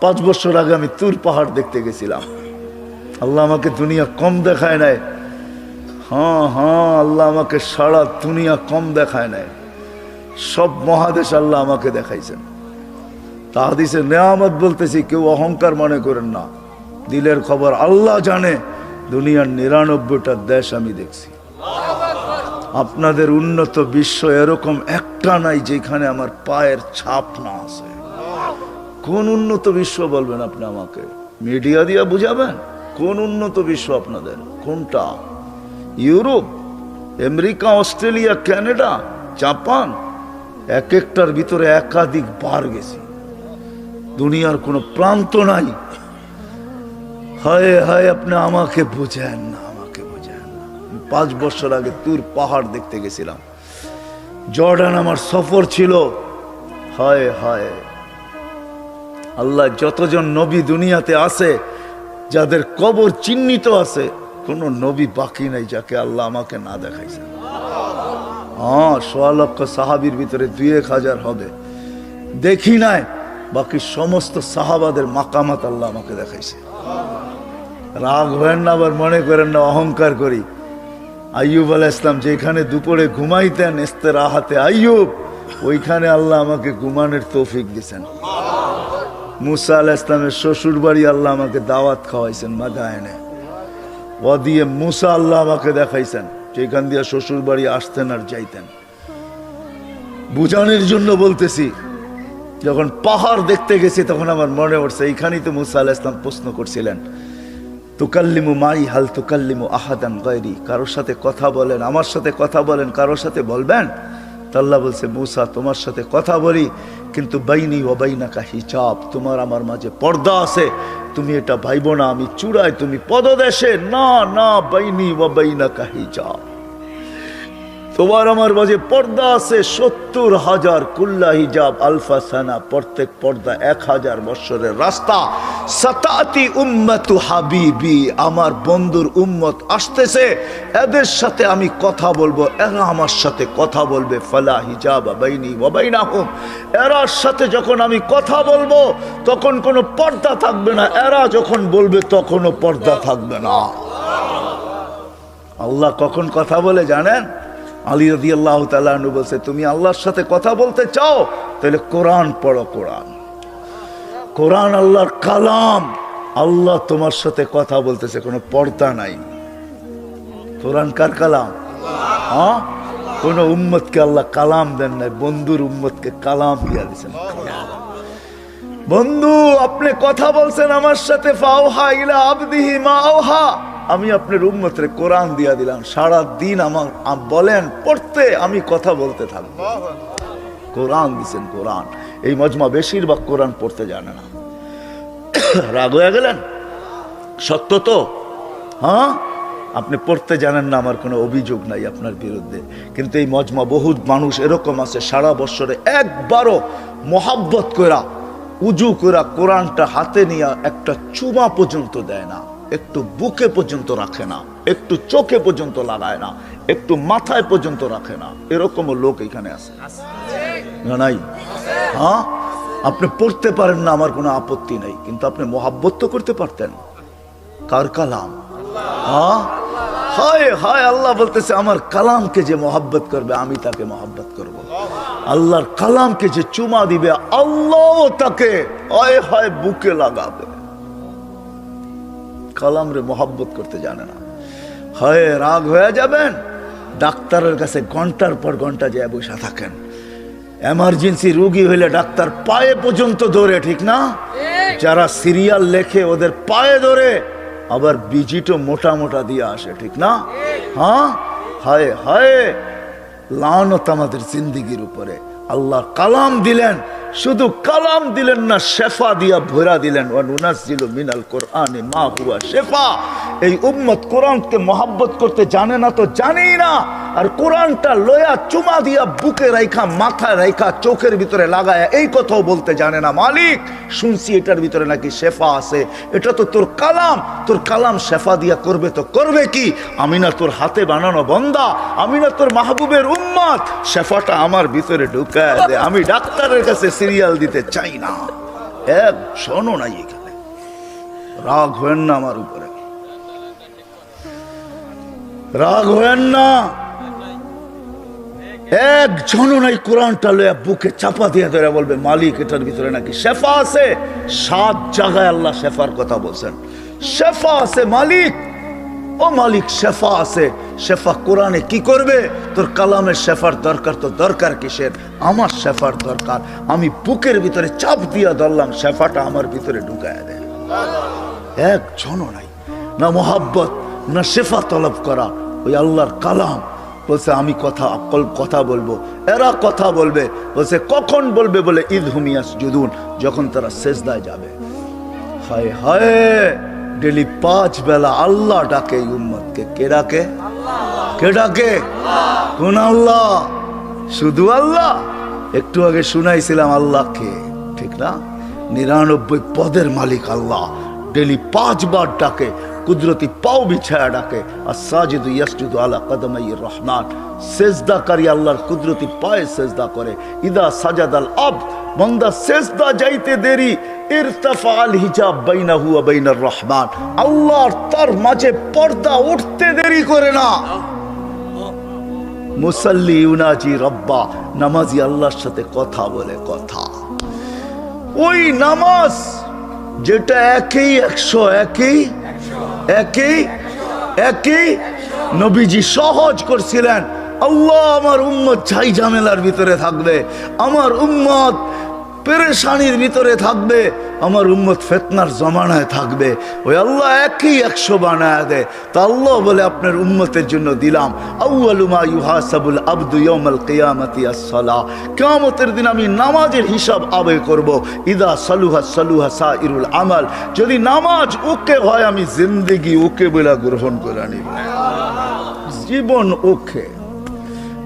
পাঁচ বছর আগে আমি তুর পাহাড় দেখতে গেছিলাম। আল্লাহ আমাকে দুনিয়া কম দেখায় নাই। হ্যাঁ হ্যাঁ আল্লাহ আমাকে সারা দুনিয়া কম দেখায় নাই। সব মহাদেশ আল্লাহ আমাকে দেখাইছেন। তাহাদিসে নেয়ামত বলতেছি, কেউ অহংকার মনে করেন না। দিলের খবর আল্লাহ জানে, দুনিয়ার নিরানব্বইটা দেশ আমি দেখছি। আপনাদের উন্নত বিশ্ব এরকম একটা নাই যেখানে আমার পায়ের ছাপ না আছে। কোন উন্নত বিশ্ব বলবেন আপনি আমাকে? মিডিয়া দিয়া বুঝাবেন? কোন উন্নত বিশ্ব আপনাদের? কোনটা? Europe, America, Australia Canada Japan, এক একটার ভিতরে একাধিক বার গেছি। দুনিয়ার কোনো প্রান্ত নাই। হায় হায়, আপনি আমাকে বুঝেন না, আমাকে বুঝেন না। পাঁচ বছর আগে তুর পাহাড় দেখতে গেছিলাম। জর্ডান আমার সফর ছিল। হায় হায়। আল্লাহ যতজন নবী দুনিয়াতে আছে, যাদের কবর চিহ্নিত আছে, কোন নবী বাকি নাই যাকে আল্লাহ আমাকে না দেখাইছে। হ্যাঁ সোয়া লক্ষ সাহাবির ভিতরে দুই এক হাজার হবে। দেখি নাই, বাকি সমস্ত সাহাবাদের মাকামাত আল্লাহ আমাকে দেখাইছে। রাগ হবেন না, আবার মনে করেন না, অহংকার করি। আইয়ুব আলাহ ইসলাম যেখানে দুপুরে ঘুমাইতেন এস্তে রাহাতে আইয়ুব, ওইখানে আল্লাহ আমাকে ঘুমানোর তৌফিক দিছেন। মুসা আলাহ ইসলামের শ্বশুর বাড়ি আল্লাহ আমাকে দাওয়াত খাওয়াইছেন মাদায়নে। ও দিয়ে মুসা আল্লাহ আমাকে দেখাইছেন যেখান দিয়ে শ্বশুর বাড়ি আসতেন আর যাইতেন। বুঝানোর জন্য বলতেছি, যখন পাহাড় দেখতে গেছি তখন আমার মনে পড়ছে, এইখানেই তো মুসা আলাহ ইসলাম প্রশ্ন করছিলেন, তুকাল্লিমু মাই, হাল তুকাল্লিমু আহাদান গায়রি? কারোর সাথে কথা বলেন, আমার সাথে কথা বলেন, কারোর সাথে বলবেন? তো আল্লাহ বলছে, মুসা, তোমার সাথে কথা বলি কিন্তু বাইনি ও বাইনাকা হিজাব, তোমার আমার মাঝে পর্দা আছে, তুমি এটা ভাইব না, আমি চূড়ায় তুমি পদদেশে, না না, বাইনি ও বাইনাকা হিজাব। তোমার আমার মাঝে পর্দা আছে, সত্তর হাজার কুল্লা হিজাব আলফা সানা, প্রত্যেক পর্দা এক হাজার বৎসরের রাস্তা। সাতাতি উম্মতু হাবিবি, আমার বন্ধুর উম্মত আসতেছে, এদের সাথে আমি কথা বলব, এরা আমার সাথে কথা বলবে, ফালা হিজাব বাইনি ওয়াবাইনাহুম এরার সাথে যখন আমি কথা বলব, তখন কোনো পর্দা থাকবে না, এরা যখন বলবে, তখনও পর্দা থাকবে না। আল্লাহ কখন কথা বলে জানেন? আলী রদি আল্লাহ তালু বলছে, তুমি আল্লাহর সাথে কথা বলতে চাও, তাহলে কোরআন পড়ো কোরআন। কোরআন আল্লাহর কালাম। আল্লাহ তোমার সাথে কথা বলতেছে, কোনো পর্দা নাই। কোরআন কার কালাম? হ্যাঁ? কোন উম্মতকে আল্লাহ কালাম দেন নাই, বন্ধুর উম্মতকে কালাম দিয়া দিয়েছেন। বন্ধু, আপনি কথা বলছেন আমার সাথে, ফাওহা ইলা আবদিহি মা আওহা। আমি আপনার উম্মতের কোরআন দিয়া দিলাম। সারা দিন আমার বলেন, পড়তে আমি কথা বলতে থাকব। কোরআন দিছেন কোরআন। এই মজমা বেশিরভাগ কোরআন পড়তে জানে না। রাগ হয়ে গেলেন? সত্য তো? হ্যাঁ? আপনি পড়তে জানেন না, আমার কোনো অভিযোগ নাই আপনার বিরুদ্ধে। কিন্তু এই মজমা বহুত মানুষ এরকম আছে, সারা বছরে একবারও মোহাব্বত করা উজু করা কোরআনটা হাতে নিয়ে একটা চুমা পর্যন্ত দেয় না। একটু বুকে পর্যন্ত রাখে না, একটু চোখে পর্যন্ত লাগায় না, একটু মাথায় পর্যন্ত রাখে না। এরকমও লোক এখানে আছে। নাই? হ্যাঁ? আপনি পড়তে পারেন না, আমার কোনো আপত্তি নেই। কিন্তু আপনি মোহাব্বত তো করতে পারতেন। কার কালাম? হ্যাঁ? হায় হায়, আল্লাহ বলতেছে, আমার কালামকে যে মোহাব্বত করবে, আমি তাকে মোহাব্বত করব। আল্লাহর কালামকে যে চুমা দিবে, আল্লাহ তাকে, হায় হায়, বুকে লাগাবে। কালাম রে মোহাব্বত করতে জানে না। হয় রাগ হয়ে যাবেন ডাক্তারের কাছে ঘণ্টার পর ঘণ্টা যায় বসে থাকেন। এমার্জেন্সি রুগী হইলে ডাক্তার পায়ে পর্যন্ত ধরে ঠিক না? যারা সিরিয়াল লেখে ওদের পায়ে ধরে আবার বিজিটও মোটা মোটা দিয়ে আসে ঠিক না? হ্যাঁ? হায় হায় লানত আমাদের জিন্দিগির উপরে। আল্লাহ কালাম দিলেন, শুধু কালাম দিলেন না, শেফা দিয়া ভরা দিলেন। ওয়ানুনাজ্জিলু মিনাল কোরআনে, মা হুয়া শেফা। এই উম্মত কোরআনকে মহাব্বত করতে জানে না তো জানেই না। আর কোরআনটা লয়া চুমা দিয়া বুকে রাইখা, মাথায় রাইখা, চোখের ভিতরে লাগায় এই কথাও বলতে জানে না। মালিক, শুনছি এটার ভিতরে নাকি শেফা আছে। এটা তো তোর কালাম। তোর কালাম শেফা দিয়া করবে তো করবে কি? আমি না তোর হাতে বানানো বন্দা। আমি না তোর মাহবুবের উম্মাদ। শেফাটা আমার ভিতরে ঢুকায় দে। আমি ডাক্তারের কাছে সিরিয়াল দিতে চাই না। এক শোনো নাই এখানে। রাগ হয়েন না আমার উপরে। রাগ হয়েন না। একজনও নাই কোরআনটা লয়া বুকে চাপা দিয়ে ধরে বলবে, মালিক এটার ভিতরে নাকি শেফা আছে? সাত জায়গায় আল্লাহ শেফার কথা বলছেন। শেফা আছে মালিক। ও মালিক, শেফা আছে। শেফা কোরআনে কি করবে? তোর কালামের শেফার দরকার তো দরকার কিসের? আমার শেফার দরকার। আমি বুকের ভিতরে চাপ দিয়া ধরলাম, শেফাটা আমার ভিতরে ঢুকায় দেয়। একজনও নাই। না মোহাব্বত, না শেফা তলব করা। ওই আল্লাহর কালাম। বলছে, আমি কথা, অকল কথা বলব। এরা কথা বলবে, বলছে, কখন বলবে? বলে ঈদ হুমিয়াস জুদুন যখন তারা শেষদায় যাবে। হায় হায়, ডেলি পাঁচ বেলা আল্লাহ ডাকে এই উম্মতকে। কে ডাকে? কে ডাকে? কোন আল্লাহ? শুধু আল্লাহ? একটু আগে শুনাইছিলাম আল্লাহকে ঠিক না? নিরানব্বই পদের মালিক আল্লাহ। ডেলি পাঁচবার ডাকে। কুদরতি পাও বিছায়া ডাকে আর সাজিদু ইয়াসজুদু আলা কদমাই রহমান। সেজদাকারী আল্লাহর কুদরতি পায়ে সেজদা করে। ইদা সাজাদ আল আব বন্দা সেজদা যাইতে দেরি, ইরতাফা আল হিজাব বাইনাহু ওয়া বাইনার রহমান। আল্লাহর তার মাঝে পর্দা উঠতে দেরি করে না। মুসাল্লি ইউনাজি রব্বা, নামাজি আল্লাহর সাথে কথা বলে কথা। ওই নামাজ যেটা একই একশো একই একই একই। নবীজি সহজ করছিলেন। আল্লাহ আমার উম্মত ছাই ঝামেলার ভিতরে থাকবে। আমার উম্মত পেরেশানির ভিতরে থাকবে। আমার উম্মত ফেতনার জমানায় থাকবে। ওই আল্লাহ একই একশো বানায় দেয়। তা আল্লাহ বলে, আপনার উম্মতের জন্য দিলাম। আউয়ালুমা ইউহাসাবুল আব্দু ইয়াউমাল কিয়ামাতি as-সালাহ দিন আমি নামাজের হিসাব আবে করব। ইদা সালুহা সালুহা সা ইরুল আমাল। যদি নামাজ ওকে হয়, আমি জিন্দেগি ওকে বলে গ্রহণ করে নিব জীবন ওকে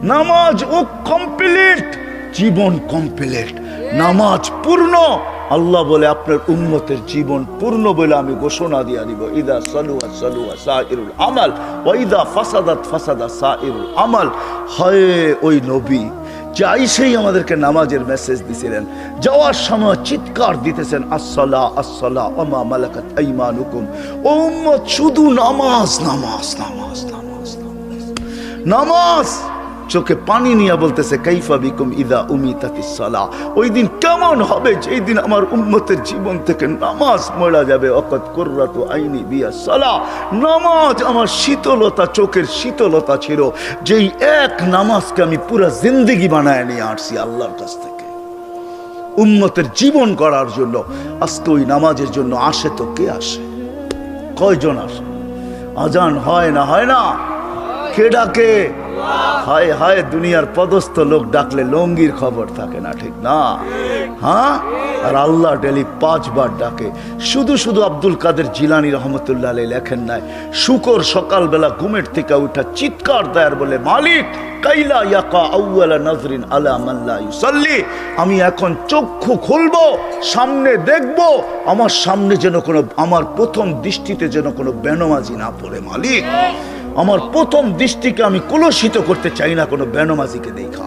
নামাজ ও কমপ্লিট, জীবন কমপ্লিট। নামাজ পূর্ণ আল্লাহ বলে, আপনার উন্মতের জীবন পূর্ণ বলে আমি ঘোষণা দিয়া দিব ইদা সালুয়া সালুয়া সাইরুল আমাল ওয়াইদা ফাসাদাত ফাসাদা সাইরুল আমাল। হয় ওই নবী, যাই সেই আমাদেরকে নামাজের মেসেজ দিছিলেন। যাওয়ার সময় চিৎকার দিতেছেন, আসসালা আসসালা, ওমা মালাকাত আইমানুকুম। ও উম্মত, শুধু নামাজ নামাজ নামাজ নামাজ নামাজ। নামাজ! চোখে পানি নিয়ে বলতেছে, কাইফা বিকুম ইদা উমিতাতি সালা ওই দিন কেমন হবে? যেই দিন আমার উম্মতের জীবন থেকে নামাজ মরা যাবে। অকত কুররাতু আইনি বিয়া সালা। নামাজ আমার শীতলতা, চোখের শীতলতা ছিল। যেই এক নামাজকে আমি পুরো জিন্দেগি বানায় নিয়ে আসছি আল্লাহর কাছ থেকে। উম্মতের জীবন করার জন্য, আজকে ওই নামাজের জন্য আসে তো কে আসে? কয়জন আসে? আজান হয় না হয় না? কে ডাকে? হায় হায় দুনিয়ার পদস্থ লোক ডাকলে লঙ্গির খবর থাকে না, ঠিক না? হ্যাঁ? আর আল্লাহ ডেলি পাঁচবার ডাকে। শুধু শুধু আব্দুল কাদের জিলানি রহমতুল্লাহ আলী লেখেন নাই, শুকর সকালবেলা ঘুমের থেকে উঠা চিৎকার দেয়ার বলে, মালিক, কাইলা ইয়াকা আউয়ালা নজরিন আলা মাল্লা ইউসাল্লি, আমি এখন চক্ষু খুলবো, সামনে দেখব, আমার সামনে যেন কোনো, আমার প্রথম দৃষ্টিতে যেন কোনো বেনমাজি না পড়ে, মালিক। আমার প্রথম দৃষ্টিকে আমি কলুষিত করতে চাই না কোনো বেনমাজিকে দেখা।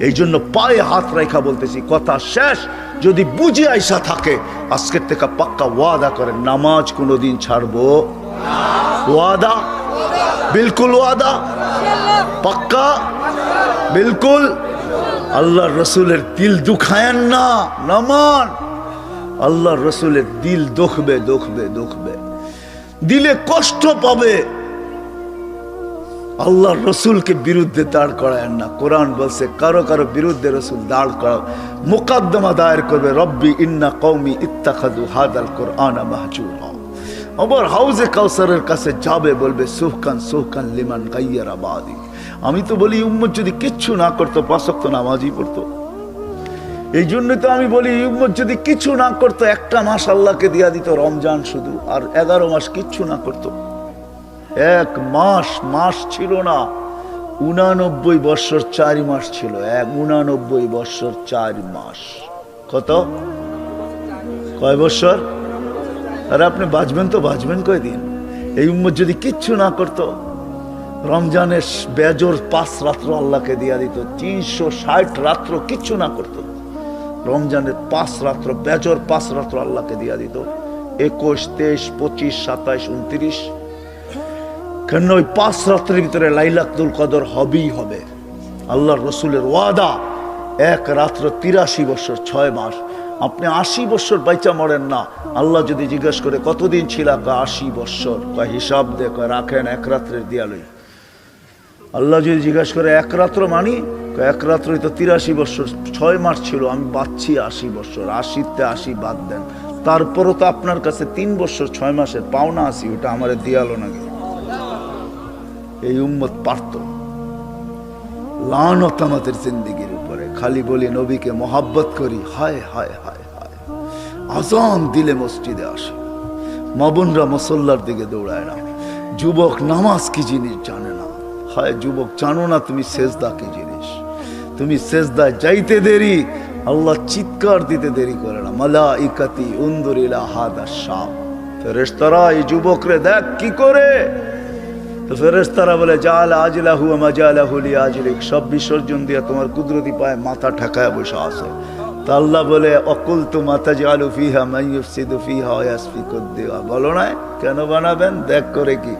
এই জন্য পায়ে হাত রেখা বলতেছি, কথা শেষ। যদি বুঝে আইসা থাকে, আজকের থেকে পাক্কা ওয়াদা করে নামাজ কোনো দিন ছাড়বো। ওয়াদা? বিলকুল ওয়াদা? পাক্কা? বিলকুল? আল্লাহ রসুলের দিল দুখায়েন না, নামান। আল্লাহ রসুলের দিল দুখবে দুখবে দুখবে। দিলে কষ্ট পাবে। আল্লাহ রসুলকে বিরুদ্ধে দাঁড় করায় না। কোরআন বলছে, কারও কারও বিরুদ্ধে রসুল দাঁড় করা মোকাদ্দমা দায়ের করবে, রব্বি ইন্না কৌমি ইত্তাখাদু হাদাল কোরআন মাহজুর। আবার হাউজে কাউসারের কাছে যাবে, বলবে, সুহকান সুহকান লিমান গাইয়ার আবাদি আমি তো বলি, উম্মত যদি কিচ্ছু না করতো পাঁচক তো নামাজই পড়তো। এই জন্য তো আমি বলি, উম্মত যদি কিছু না করতো, একটা মাস আল্লাহকে দিয়া দিত, রমজান শুধু, আর এগারো মাস কিচ্ছু না করতো। এক মাস মাস ছিল না। উনানব্বই বৎসর চার মাস ছিল, এক উনানব্বই বৎসর চার মাস। কত? কয় বৎসর আর আপনি বাঁচবেন তো বাঁচবেন কয়দিন? এই উম্মত যদি কিচ্ছু না করত, রমজানের বেজর পাঁচ রাত্র আল্লাহকে দিয়া দিত, তিনশো ষাট রাত্র কিচ্ছু না করতো। রমজানের পাঁচ রাত্র, বেজর পাঁচ রাত্র আল্লাহকে দিয়া দিত, একুশ, তেইশ, পঁচিশ, সাতাইশ, উনত্রিশ কেন ওই পাঁচ রাত্রের ভিতরে লাইলাতুল কদর হবেই হবে? আল্লাহ রসুলের ওয়াদা, এক রাত্র তিরাশি বছর, ছয় মাস। আপনি আশি বছর বাইচা মরেন না। আল্লাহ যদি জিজ্ঞেস করে, কতদিন ছিল? আশি বছর। কয়, হিসাব দে। কয়, রাখেন এক রাত্রের দিয়ালই। আল্লাহ যদি জিজ্ঞেস করে, এক রাত্র মানি? এক রাত্রই তো তিরাশি বছর, ছয় মাস ছিল, আমি বাঁচছি আশি বছর। আশিতে আশি বাদ দেন। তারপরও তো আপনার কাছে তিন বছর, ছয় মাসের পাওনা আসি ওটা আমারে দিয়ালো নাকি? এই উম্মত পারত। লানত আমাদের জিন্দিগির উপরে। খালি বলি, নবীকে মোহাব্বত করি। হায় হায় হায় হায়। আজান দিলে মসজিদে আসে। মাবনরা মসল্লার দিকে দৌড়ায় না। যুবক নামাজ কি জিনিস জানে না। হায়, যুবক, জানো না তুমি সেজদা কি জিনিস? তুমি সেজদায় যাইতে দেরি, আল্লাহ চিৎকার দিতে দেরি করে না। মালা ইকাতি উন্দুরিলা হাদা শাম। ফেরেশতারা, এই যুবকরে দেখ কি করে? তো ফেরেশতারা বলে, জাল আজলাহু মাজালাহু লি আজলিক সব বিসর্জন দিয়ে তোমার কুদরতি পায়ে মাথা ঠেকায় বসে আছে। তা আল্লাহ বলে অকুল তু মাথা জালু ফিহা মাইয়ুফসিদু ফিহা ওয়াসফিকুদ দিওয়া। বলো না কেন বানাবেন? দেখ করে কি।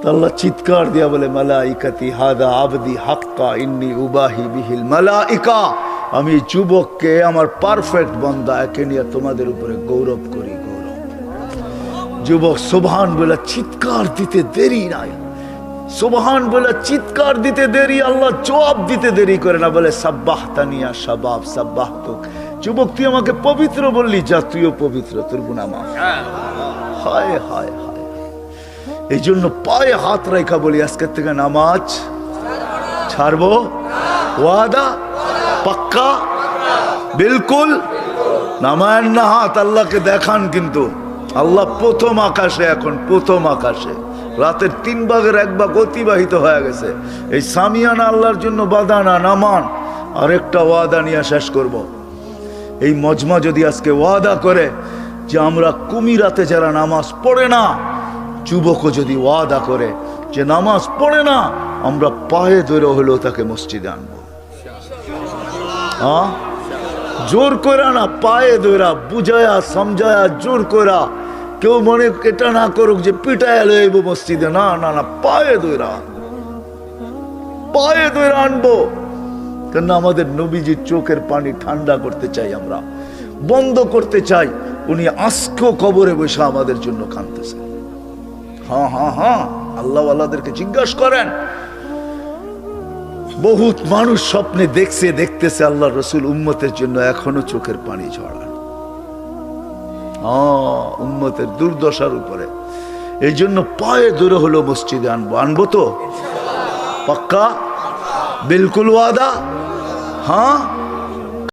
তো আল্লাহ চিৎকার দিয়া বলে মালা মালাইকাতি হাদা আবদি হাক্কা ইন্নি উবাহি বিহিল মালাইকা। আমি যুবককে, আমার পারফেক্ট বন্দা একে নিয়ে তোমাদের উপরে গৌরব করি যুবক সোভান বলে চিৎকার দিতে দেরি নাই। সোভান বলে চিৎকার দিতে দেরি, আল্লাহ জবাব দিতে দেরি করে না বলে সাব্বাহ তানিয়া সাবাব সাব্বাহ তুক। যুবক, তুই আমাকে পবিত্র বললি, যা তুইও পবিত্র, তোর গুনামা হায় হায় হায়। এই জন্য পায়ে হাত রেখা বলি, আজকের থেকে নামাজ ছাড়বো? ওয়াদা? পাক্কা? বিলকুল? নামায়েন না হাত, আল্লাহকে দেখান কিন্তু। আল্লাহ প্রথম আকাশে, এখন প্রথম আকাশে। রাতের তিন ভাগের এক ভাগ অতিবাহিত হয়ে গেছে। এই সামিয়ানা আল্লাহর জন্য বাধা না নামান। আরেকটা ওয়াদা নিয়ে শেষ করব। এই মজমা যদি আজকে ওয়াদা করে যে আমরা কুমিরাতে যারা নামাজ পড়ে না, যুবকও যদি ওয়াদা করে যে নামাজ পড়ে না, আমরা পায়ে ধরে হলেও তাকে মসজিদে আনব। জোর করা না, পায়ে ধরা বুঝায়া, সমঝায়া, জোর করা কেউ মনে এটা না করুক যে পিটায় লইব মসজিদে। না না না, পায়ে ধরা পায়ে ধরে আনব। কেন আমাদের নবীজির চোখের পানি ঠান্ডা করতে চাই আমরা, বন্ধ করতে চাই। উনি আজকে কবরে বসে আমাদের জন্য কাঁদতেছে হ্যাঁ হ্যাঁ হ্যাঁ আল্লাহ আল্লাহদেরকে জিজ্ঞাসা করেন। বহুত মানুষ স্বপ্নে দেখছে, দেখতেছে আল্লাহ রসুল উম্মতের জন্য এখনও চোখের পানি হ্যাঁ উম্মতের দুর্দশার উপরে। এই জন্য পায়ে দূরে হলো মসজিদে আনব। আনব তো? পাক্কা? বিলকুল ওয়াদা? হ্যাঁ?